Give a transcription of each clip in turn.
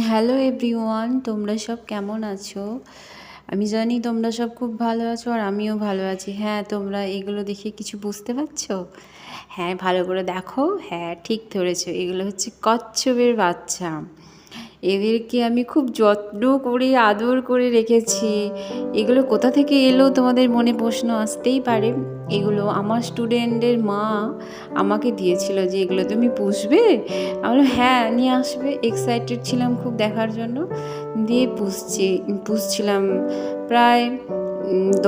Hello everyone তোমরা সব কেমন আছো? আমি জানি তোমরা সব খুব ভালো আছো আর আমিও ভালো আছি। হ্যাঁ তোমরা এগুলো দেখে কিছু বুঝতে পারছ? হ্যাঁ ভালো করে দেখো। হ্যাঁ ঠিক ধরেছো। এগুলো হচ্ছে কচ্ছপের বাচ্চা। এদেরকে আমি খুব যত্ন করে, আদর করে রেখেছি। এগুলো কোথা থেকে এলো তোমাদের মনে প্রশ্ন আসতেই পারে। এগুলো আমার স্টুডেন্টের মা আমাকে দিয়েছিল যে এগুলো তুমি পুষবে। আমি হ্যাঁ নিয়ে আসবে। এক্সাইটেড ছিলাম খুব দেখার জন্য। দিয়ে পুষছি, পুষছিলাম প্রায়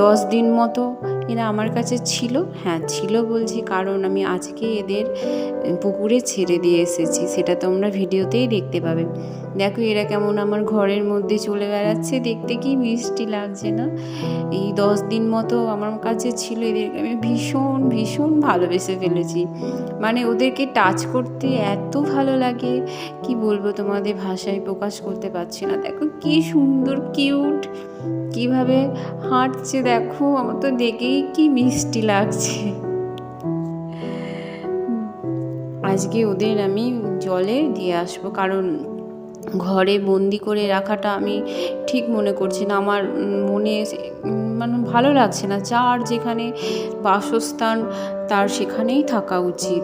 দশ দিন মতো। এরা আমার কাছে ছিল। হ্যাঁ ছিল বলছি, কারণ আমি আজকে এদের পুকুরে ছেড়ে দিয়ে এসেছি। সেটা তোমরা ভিডিওতেই দেখতে পাবে। দেখো এরা কেমন আমার ঘরের মধ্যে চলে বেড়াচ্ছে। দেখতে কি মিষ্টি লাগছে না? এই দশ দিন মতো আমার কাছে ছিল এদেরকে আমি ভীষণ ভীষণ ভালোবেসে ফেলেছি। মানে ওদেরকে টাচ করতে এত ভালো লাগে, কি বলব তোমাদের ভাষায় প্রকাশ করতে পারছি না। দেখো কি সুন্দর কিউট কীভাবে হাঁটছে দেখো, আমার তো দেখেই কি মিষ্টি লাগছে। আজকে ওদের আমি জলে দিয়ে আসব, কারণ ঘরে বন্দি করে রাখাটা আমি ঠিক মনে করছি না। আমার মনে মানে ভালো লাগছে না। যার যেখানে বাসস্থান, তার সেখানেই থাকা উচিত।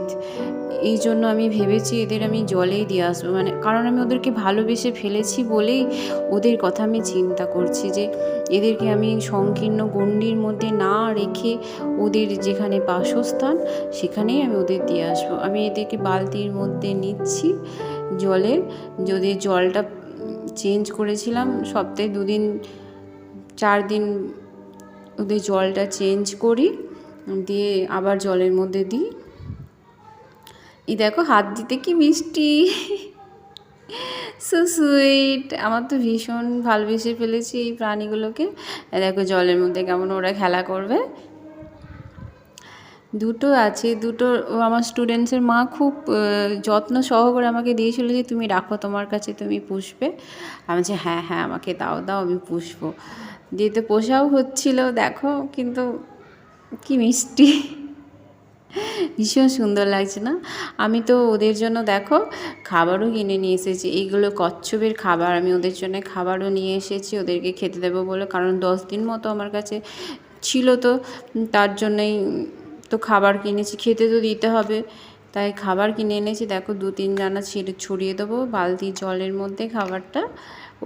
এই জন্য আমি ভেবেছি এদের আমি জলেই দিয়ে আসব। মানে কারণ আমি ওদেরকে ভালোবেসে ফেলেছি বলেই ওদের কথা আমি চিন্তা করছি যে এদেরকে আমি সংকীর্ণ গণ্ডির মধ্যে না রেখে ওদের যেখানে বাসস্থান, সেখানেই আমি ওদের দিয়ে আসব। আমি এদেরকে বালতির মধ্যে নিচ্ছি। জলে যদি জলটা চেঞ্জ করেছিলাম, সপ্তাহে দুদিন চার দিন ওদের জলটা চেঞ্জ করি, দিয়ে আবার জলের মধ্যে দিই। এই দেখো হাত দিতে কি মিষ্টি। সো সুইট আমার তো ভীষণ ভালোবেসে ফেলেছি এই প্রাণীগুলোকে। দেখো জলের মধ্যে কেমন ওরা খেলা করবে। দুটো আছে, দুটো আমার স্টুডেন্টসের মা খুব যত্ন সহকারে আমাকে দিয়েছিল যে তুমি রাখো তোমার কাছে, তুমি পুষবে। আমি বলছি হ্যাঁ হ্যাঁ আমাকে দাও দাও, আমি পুষবো। দিয়ে তো পোষাও হচ্ছিল, দেখো, কিন্তু কি মিষ্টি। ভীষণ সুন্দর লাগছে না? আমি তো ওদের জন্য, দেখো, খাবারও কিনে নিয়ে এসেছি। এইগুলো কচ্ছপের খাবার, আমি ওদের জন্য খাবারও নিয়ে এসেছি, ওদেরকে খেতে দেবো বলে। কারণ দশ দিন মতো আমার কাছে ছিল তো, তার জন্যই তো খাবার কিনেছি, খেতে তো দিতে হবে। তাই খাবার কিনে এনেছি। দেখো দু তিন জানা ছিঁড়ে ছড়িয়ে দেবো বালতি জলের মধ্যে খাবারটা।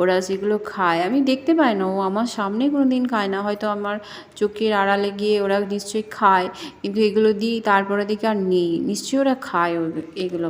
ওরা যেগুলো খায়, আমি দেখতে পাই না। ও আমার সামনে কোনো দিন খায় না। হয়তো আমার চোখের আড়ালে গিয়ে ওরা নিশ্চয়ই খায়। কিন্তু এগুলো দিই, তারপরে দেখি আর নেই। নিশ্চয়ই ওরা খায় এগুলো।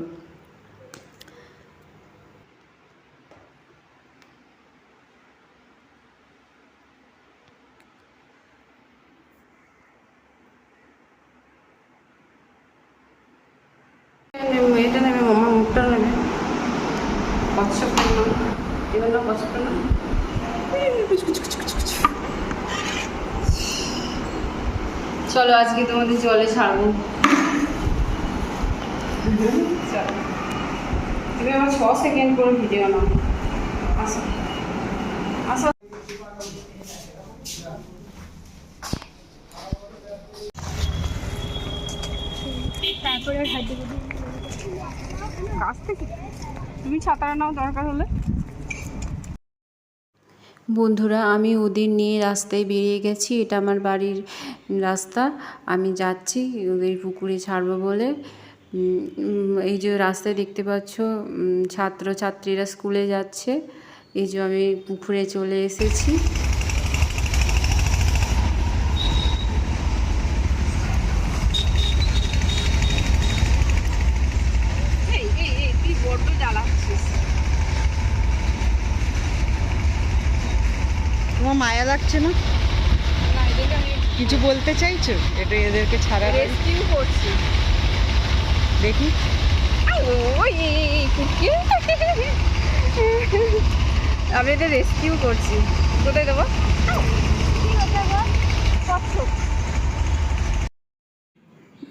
চলো, আজকে তোমাদের জলে ছাড়বো। তুমি আমার ছ সেকেন্ড করে ভিডিও নাও। তারপরে কাছ থেকে। তুমি ছাতা নাও, দরকার হলে। বন্ধুরা, আমি ওদের নিয়ে রাস্তায় বেরিয়ে গেছি। এটা আমার বাড়ির রাস্তা। আমি যাচ্ছি, ওদের পুকুরে ছাড়বো বলে। এই যে রাস্তায় দেখতে পাচ্ছ ছাত্রছাত্রীরা ছাত্র ছাত্রীরা স্কুলে যাচ্ছে। এই যে আমি পুকুরে চলে এসেছি এই এই এই তুই বড্ড জ্বালাচ্ছিস তোমার মায়া লাগছে না? কিছু বলতে চাইছো? এটা এদেরকে ছাড়া রেস্কিউ করছি। দেখি। আমি এটা রেস্কিউ করছি। কোথায় দেবো?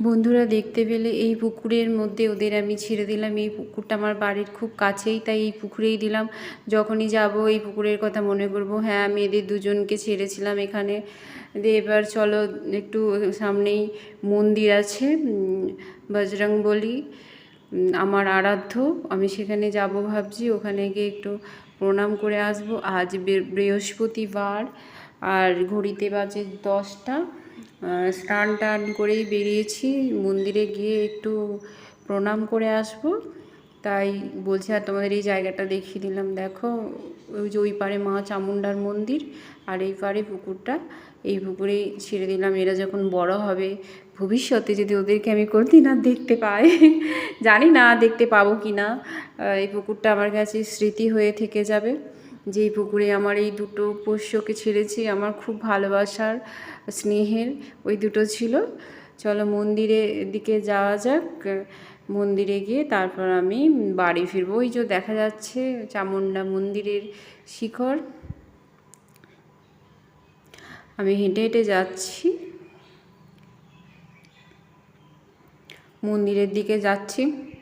বন্ধুরা দেখতে পেলে এই পুকুরের মধ্যে ওদের আমি ছেড়ে দিলাম। এই পুকুরটা আমার বাড়ির খুব কাছেই, তাই এই পুকুরেই দিলাম। যখনই যাব এই পুকুরের কথা মনে করব হ্যাঁ আমি এদের দুজনকে ছেড়েছিলাম এখানে। দিয়ে এবার চলো একটু সামনেই মন্দির আছে বজরং বলি আমার আরাধ্য। আমি সেখানে যাব ভাবছি, ওখানে গিয়ে একটু প্রণাম করে আসব। আজ বৃহস্পতিবার, আর ঘড়িতে বাজে দশটা। স্নান টান করেই বেরিয়েছি। মন্দিরে গিয়ে একটু প্রণাম করে আসব। তাই বলছি, আর তোমাদের এই জায়গাটা দেখিয়ে দিলাম। দেখো, ওই যে ওই পারে মা চামুণ্ডার মন্দির আর এই পারে পুকুরটা। এই পুকুরেই ছেড়ে দিলাম। এরা যখন বড় হবে, ভবিষ্যতে যদি ওদেরকে আমি কোনদিন আর দেখতে পাই, জানি না দেখতে পাবো কি না এই পুকুরটা আমার কাছে স্মৃতি হয়ে থেকে যাবে। যেই পুকুরে আমার এই দুটো পোষ্যকে ছেড়েছি, আমার খুব ভালোবাসার স্নেহের ওই দুটো ছিল। চলো মন্দিরের দিকে যাওয়া যাক, মন্দিরে গিয়ে তারপর আমি বাড়ি ফিরবো। ওই যে দেখা যাচ্ছে চামুন্ডা মন্দিরের শিখর। আমি হেঁটে হেঁটে যাচ্ছি। মন্দিরের দিকে যাচ্ছি।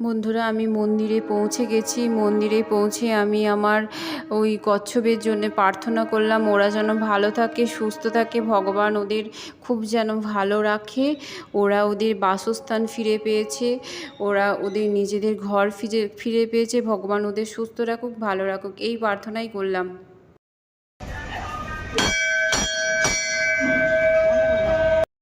বন্ধুরা, আমি মন্দিরে পৌঁছে গেছি। মন্দিরে পৌঁছে আমি আমার ওই কচ্ছপের জন্য প্রার্থনা করলাম, ওরা যেন ভালো থাকে, সুস্থ থাকে। ভগবান ওদের খুব যেন ভালো রাখে। ওরা ওদের বাসস্থান ফিরে পেয়েছে। ওরা ওদের নিজেদের ঘর ফিরে ফিরে পেয়েছে। ভগবান ওদের সুস্থ রাখুক, ভালো রাখুক, এই প্রার্থনাই করলাম।